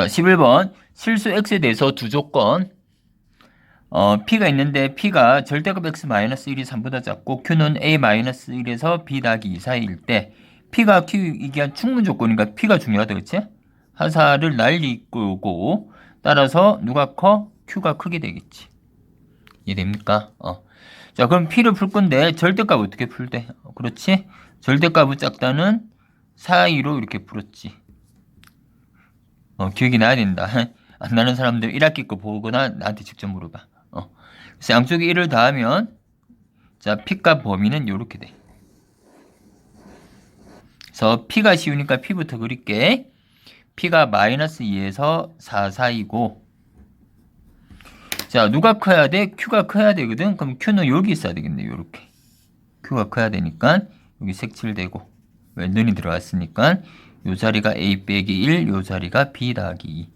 자, 11번. 실수 x에 대해서 두 조건. 어, p가 있는데 p가 절대값 x-1이 3보다 작고 q는 a-1에서 b 더하기 2 사이일 때 p가 q 이게 충분 조건이니까 p가 중요하다 그치? 하사를 날릴 거고 따라서 누가 커? q가 크게 되겠지. 이해됩니까? 어. 자, 그럼 p를 풀 건데 절대값 어떻게 풀대? 어, 그렇지? 절대값은 작다는 사이로 이렇게 풀었지. 어, 기억이 나야 된다. 안 나는 사람들 1학기 거 보거나 나한테 직접 물어봐. 어. 그래서 양쪽에 1을 더하면 자, p값 범위는 이렇게 돼. 그래서 p가 쉬우니까 p부터 그릴게. p가 마이너스 2에서 4 사이고 자, 누가 커야 돼? q가 커야 되거든. 그럼 q는 여기 있어야 되겠네. 요렇게. q가 커야 되니까 여기 색칠되고 왜 눈이 들어갔으니까 요 자리가 a 빼기 1, 요 자리가 b 더하기 2.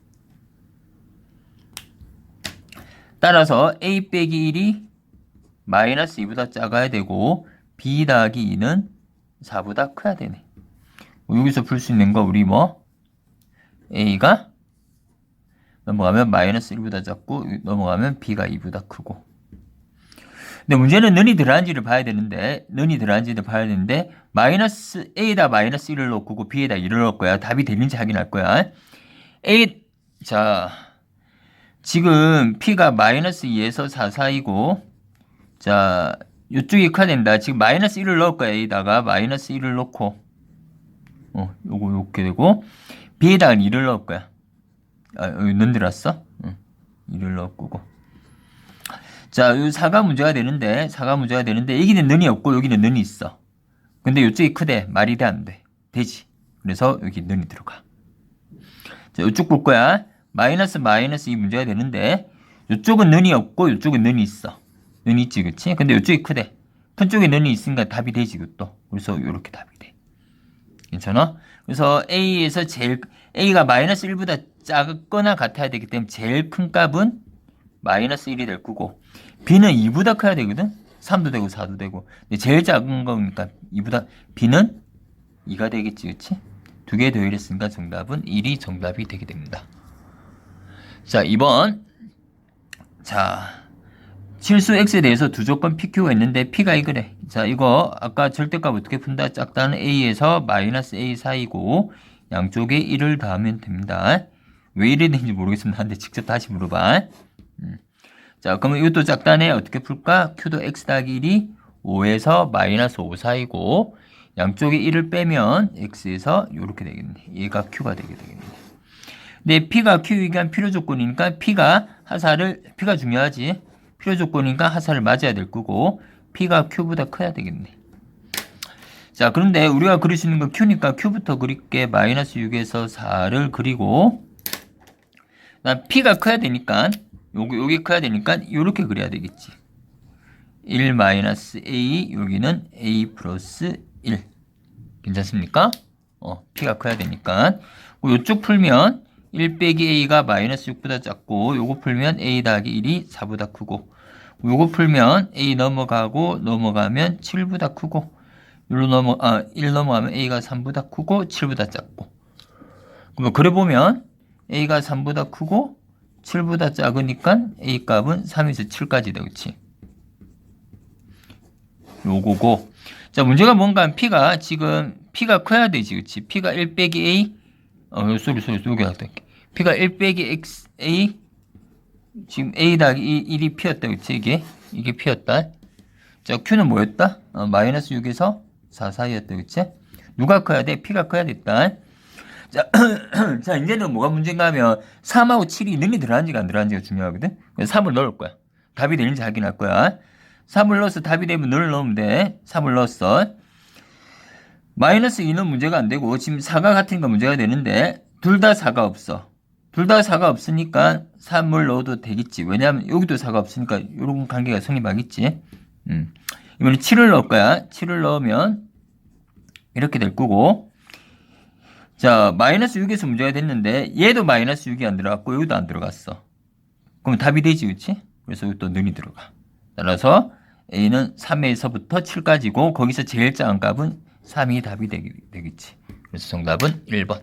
따라서 a 빼기 1이 마이너스 2보다 작아야 되고 b 더하기 2는 4보다 커야 되네. 뭐 여기서 풀 수 있는 거 우리 뭐 a가 넘어가면 마이너스 1보다 작고 넘어가면 b가 2보다 크고 근데 문제는 는이 들어간지를 봐야 되는데 는이 들어간지를 봐야 되는데 마이너스 a에다 마이너스 1을 넣고 b에다 1을 넣을 거야. 답이 되는지 확인할 거야. A 자 지금 p가 마이너스 2에서 4 사이고 자 이쪽이 커야 된다. 지금 마이너스 1을 넣을 거야 a에다가. 마이너스 1을 넣고. 어 요거 이렇게 되고 b에다가 1을 넣을 거야. 아, 는 들었어? 응. 1을 넣을 거고 자, 요 사가 문제가 되는데, 사가 문제가 되는데, 여기는 는이 없고, 여기는 는이 있어. 근데 이쪽이 크대. 말이 돼, 안 돼? 되지. 그래서 여기 는이 들어가. 자, 이쪽 볼 거야. 마이너스 마이너스 이 문제가 되는데, 이쪽은 는이 없고, 이쪽은 는이 있어. 는이 있지, 그치? 근데 이쪽이 크대. 큰 쪽에 는이 있으니까 답이 되지, 그것도. 그래서 이렇게 답이 돼. 괜찮아? 그래서 A에서 제일, A가 마이너스 1보다 작거나 같아야 되기 때문에 제일 큰 값은 마이너스 1이 될 거고 B는 2보다 커야 되거든? 3도 되고 4도 되고. 근데 제일 작은 거니까 2보다 B는 2가 되겠지 그치? 두 개 더해냈으니까 정답은 1이 정답이 되게 됩니다. 자 2번. 자 실수 x에 대해서 두 조건 pq가 있는데 p가 이거래. 자 이거 아까 절대값 어떻게 푼다? 작다는 a에서 마이너스 a 사이고 양쪽에 1을 더하면 됩니다. 왜 이래 되는지 모르겠습니다. 근데 직접 다시 물어봐 음. 자, 그러면 이것도 작다네. 어떻게 풀까? q도 x 더하기 1이 5에서 마이너스 5 사이고 양쪽에 1을 빼면 x에서 이렇게 되겠네. 얘가 q가 되게 되겠네. 근데 p가 q이간 필요 조건이니까 p가 하사를 p가 중요하지. 필요 조건이니까 하사를 맞아야 될 거고 p가 q보다 커야 되겠네. 자, 그런데 우리가 그릴 수 있는 건 q니까 q부터 그릴게. 마이너스 6에서 4를 그리고 나 p가 커야 되니까 여기, 여기 커야 되니까 이렇게 그려야 되겠지. 1 마이너스 a 여기는 a 플러스 1 괜찮습니까? 어, p가 커야 되니까 이쪽 풀면 1 빼기 a가 마이너스 6보다 작고 요거 풀면 a 더하기 1이 4보다 크고 요거 풀면 a 넘어가고 넘어가면 7보다 크고 1 넘어 아, 1 넘어가면 a가 3보다 크고 7보다 작고 그럼 그래 보면 a가 3보다 크고 7보다 작으니까 A 값은 3에서 7까지 되겠지. 요거고. 자, 문제가 뭔가 P가 지금 P가 커야 되지. 그치? P가 1 빼기 A. 어, 소리, 소리, 여기 할게. P가 1 빼기 X, A. 지금 A 더하기 1이 P였다. 그치? 이게. 이게 P였다. 자, Q는 뭐였다? 어, 마이너스 6에서 4 사이였다. 그치? 누가 커야 돼? P가 커야 됐다. 자, 자, 이제는 뭐가 문제인가 하면 3하고 7이 능이 들어간지가 안 들어간지가 중요하거든. 그래서 3을 넣을 거야. 답이 되는지 확인할 거야. 3을 넣어서 답이 되면 너를 넣으면 돼. 3을 넣었어. 마이너스 2는 문제가 안 되고 지금 4가 같은 거 문제가 되는데 둘 다 4가 없어. 둘 다 4가 없으니까 3을 넣어도 되겠지. 왜냐하면 여기도 4가 없으니까 이런 관계가 성립하겠지. 음. 이번에 7을 넣을 거야. 7을 넣으면 이렇게 될 거고 자, 마이너스 6에서 문제가 됐는데 얘도 마이너스 6이 안 들어갔고 여기도 안 들어갔어. 그럼 답이 되지, 그치? 그래서 여기 또 는이 들어가. 따라서 A는 3에서부터 7까지고 거기서 제일 작은 값은 3이 답이 되겠지. 그래서 정답은 1번.